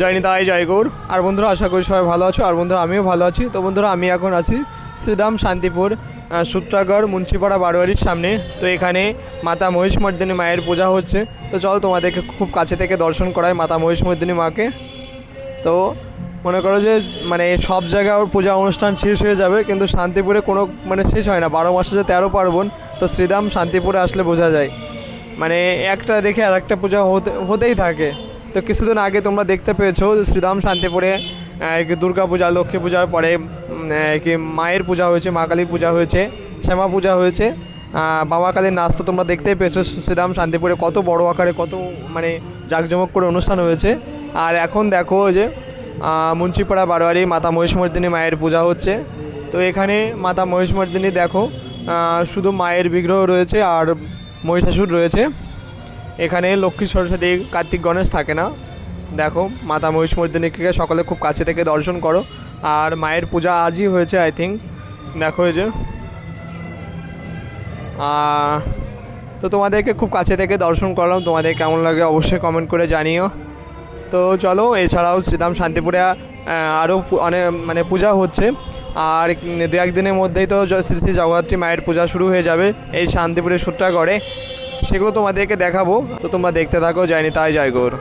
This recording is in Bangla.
জয় নিতাই, জয় গৌর। আর বন্ধুরা, আশা করি সবাই ভালো আছো। আর বন্ধুরা, আমিও ভালো আছি। তো বন্ধুরা, আমি এখন আছি শ্রীধাম শান্তিপুর সূত্রাগড় মুন্সিপাড়া বারোয়ারির সামনে। তো এখানে মাতা মহিষমর্দিনী মায়ের পূজা হচ্ছে। তো চলো তোমাদেরকে খুব কাছে থেকে দর্শন করায় মাতা মহিষমর্দিনী মাকে। তো মনে করো যে মানে সব জায়গায় ওর পূজা অনুষ্ঠান শেষ হয়ে যাবে, কিন্তু শান্তিপুরে কোনো মানে শেষ হয় না। বারো মাসে যে তেরো পার্বণ, তো শ্রীধাম শান্তিপুরে আসলে বোঝা যায়। মানে একটা দেখে আর একটা পূজা হতে, হতেই থাকে। তো কিছুদিন আগে তোমরা দেখতে পেয়েছ যে শ্রীধাম শান্তিপুরে দুর্গা পূজা, লক্ষ্মী পূজার পরে কি মায়ের পূজা হয়েছে, মা কালীর পূজা হয়েছে, শ্যামা পূজা হয়েছে বাবা কালীর নাচ তো তোমরা দেখতেই পেয়েছ শ্রীধাম শান্তিপুরে কত বড় আকারে কত মানে জাঁকজমক করে অনুষ্ঠান হয়েছে। আর এখন দেখো যে মুন্সিপাড়া, বারোয়ারি, মাতা মহিষমর্দিনী মায়ের পূজা হচ্ছে। তো এখানে মাতা মহিষমর্দিনী দেখো শুধু মায়ের বিগ্রহ রয়েছে আর মহিষাসুর রয়েছে। এখানে লক্ষ্মী সরস্বতী, কার্তিক গণেশ থাকে না। দেখো, মাতা মহিষ মহিষমর্দিনীকে সকালে খুব কাছে থেকে দর্শন করো। আর মায়ের পূজা আজই হয়েছে আই থিঙ্ক দেখো এই যে। তো তোমাদেরকে খুব কাছে থেকে দর্শন করলাম। তোমাদের কেমন লাগে অবশ্যই কমেন্ট করে জানিও। তো চলো, এছাড়াও শ্রীরাম শান্তিপুরে আরও অনেক মানে পূজা হচ্ছে। আর দু একদিনের মধ্যেই তো শ্রী শ্রী জগদ্ধাত্রী মায়ের পূজা শুরু হয়ে যাবে এই শান্তিপুরের সূত্রাগড়ে। সেগুলো তোমাদেরকে দেখাবো। তো তোমরা দেখতে থাকো যায়নি তাই জয় গৌর